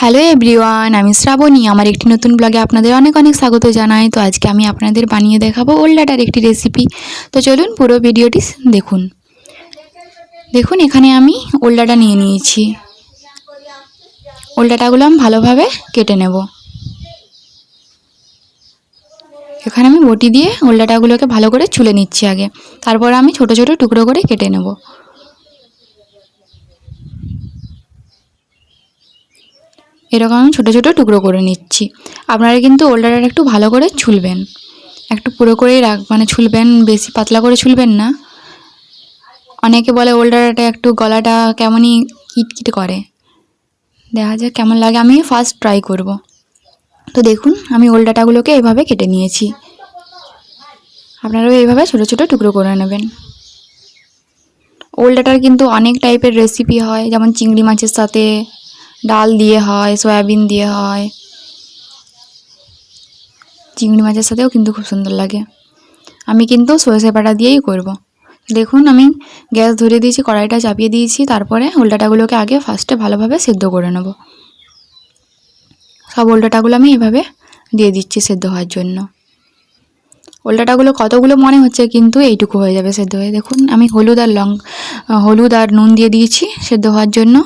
Hello everyone আমি শ্রাবণী। আমার একটি নতুন ব্লগে আপনাদের অনেক অনেক স্বাগত জানাই। তো আজকে আমি আপনাদের বানিয়ে দেখাবো ওল্ডাটার একটি রেসিপি তো চলুন পুরো ভিডিওটি দেখুন। দেখুন, এখানে আমি ওল্ডাটা নিয়ে নিয়েছি। ওল্ডাটাগুলো আমি ভালোভাবে কেটে নেব। এখানে আমি বটি দিয়ে ওল্ডাটাগুলোকে ভালো করে চুলে নিচ্ছি আগে। তারপর আমি ছোট ছোট টুকরো করে কেটে নেব। এরকম আমি ছোটো ছোটো টুকরো করে নিচ্ছি। আপনারা কিন্তু ওল্ডারটা একটু ভালো করে ছুলবেন। একটু পুরো করেই রাখ মানে ছুলবেন, বেশি পাতলা করে ছুলবেন না। অনেকে বলে ওল্ডারটা একটু গলাটা কেমনই কিটকিট করে। দেখা যাক কেমন লাগে আমি ফার্স্ট ট্রাই করব। তো দেখুন, আমি ওল্ডাটাগুলোকে এভাবে কেটে নিয়েছি। আপনারাও এইভাবে ছোটো ছোটো টুকরো করে নেবেন। ওল্ডাটার কিন্তু অনেক টাইপের রেসিপি হয়, যেমন চিংড়ি মাছের সাথে ডাল দিয়ে হয়, সয়াবিন দিয়ে হয়। চিংড়ি মাছের সাথেও কিন্তু খুব সুন্দর লাগে। আমি কিন্তু সরষে বাটা দিয়েই করব। দেখুন, আমি গ্যাস ধরিয়ে দিয়েছি, কড়াইটা চাপিয়ে দিয়েছি, তারপরে উল্টাটাগুলোকে আগে ফার্স্টে ভালোভাবে সেদ্ধ করে নেব। সব উল্টাটাগুলো আমি এভাবে দিয়ে দিচ্ছি সেদ্ধ হওয়ার জন্য। উল্টাটাগুলো কতগুলো মনে হচ্ছে কিন্তু এইটুকু হয়ে যাবে সেদ্ধ হয়ে। দেখুন, আমি হলুদ আর লং হলুদ আর নুন দিয়ে দিয়েছি সেদ্ধ হওয়ার জন্য।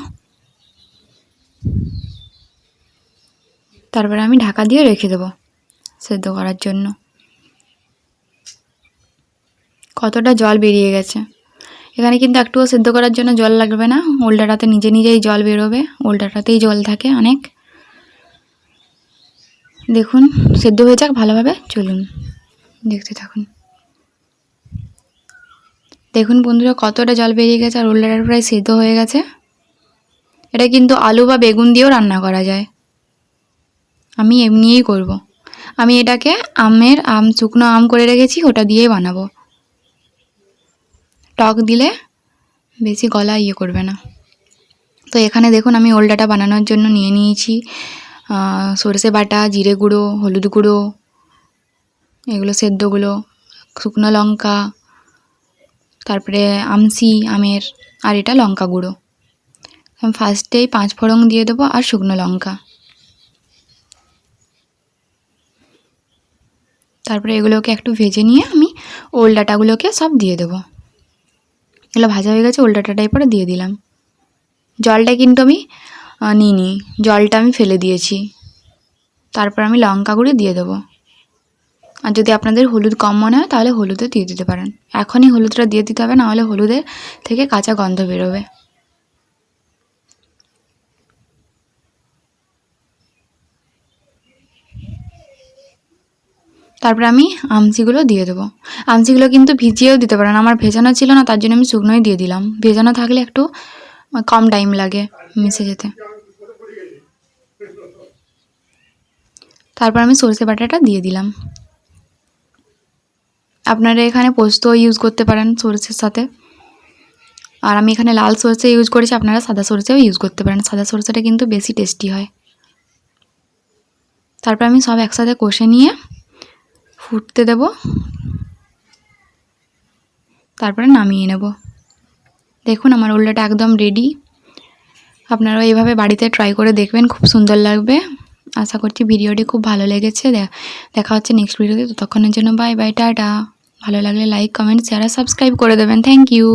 তারপরে আমি ঢাকা দিয়ে রেখে দেবো সেদ্ধ করার জন্য। কতটা জল বেরিয়ে গেছে। এখানে কিন্তু একটুও সেদ্ধ করার জন্য জল লাগবে না। ওল্ডাটাতে নিজে নিজেই জল বেরোবে। ওল্ডাটাতেই জল থাকে অনেক। দেখুন, সেদ্ধ হয়ে যাক ভালোভাবে। চলুন, দেখতে থাকুন। দেখুন বন্ধুরা, কতটা জল বেরিয়ে গেছে আর ওল্ডাটা প্রায় সেদ্ধ হয়ে গেছে। এটা কিন্তু আলু বা বেগুন দিয়েও রান্না করা যায়। আমি এমনিই করব। আমি এটাকে আমের আম, শুকনো আম করে রেখেছি, ওটা দিয়েই বানাবো। টক দিলে বেশি গলা ইয়ে করবে না। তো এখানে দেখুন, আমি ওলডাটা বানানোর জন্য নিয়ে নিয়েছি। সরষে বাটা, জিরে গুঁড়ো, হলুদ গুঁড়ো, এগুলো সেদ্ধগুলো শুকনো লঙ্কা, তারপরে আমসি আমের, আর এটা লঙ্কা গুঁড়ো। ফার্স্টেই পাঁচ ফোড়ন দিয়ে দেবো আর শুকনো লঙ্কা। তারপরে এগুলোকে একটু ভেজে নিয়ে আমি ওল ডাটাগুলোকে সব দিয়ে দেবো। এগুলো ভাজা হয়ে গেছে ওল ডাটাটাই পরে দিয়ে দিলাম। জলটা কিন্তু আমি নিইনি, জলটা আমি ফেলে দিয়েছি। তারপর আমি লঙ্কা গুঁড়ি দিয়ে দেবো। আর যদি আপনাদের হলুদ কম মনে হয় তাহলে হলুদও দিয়ে দিতে পারেন। এখনই হলুদটা দিয়ে দিতে হবে, নাহলে হলুদের থেকে কাঁচা গন্ধ বেরোবে। তারপরে আমি আমচিগুলো দিয়ে দেবো। আমচিগুলো কিন্তু ভিজিয়েও দিতে পারেন আমার ভেজানো ছিল না, তার জন্য আমি শুকনোই দিয়ে দিলাম। ভেজানো থাকলে একটু কম টাইম লাগে মিশে যেতে। তারপর আমি সরষে বাটাটা দিয়ে দিলাম। আপনারা এখানে পোস্ত ইউজ করতে পারেন সরষের সাথে। আর আমি এখানে লাল সরষে ইউজ করেছি, আপনারা সাদা সরষেও ইউজ করতে পারেন। সাদা সরষেটা কিন্তু বেশি টেস্টি হয়। তারপর আমি সব একসাথে কষে নিয়ে ফুটতে দেব। তারপরে নামিয়ে নেব। দেখুন, আমার উল্লাটা একদম রেডি আপনারাও এইভাবে বাড়িতে ট্রাই করে দেখবেন, খুব সুন্দর লাগবে। আশা করছি ভিডিওটি খুব ভালো লেগেছে। দেখা হচ্ছে নেক্সট ভিডিওতে। ততক্ষণের জন্য বাই বাই টাটা। ভালো লাগলে লাইক কমেন্ট শেয়ার আর সাবস্ক্রাইব করে দেবেন। Thank you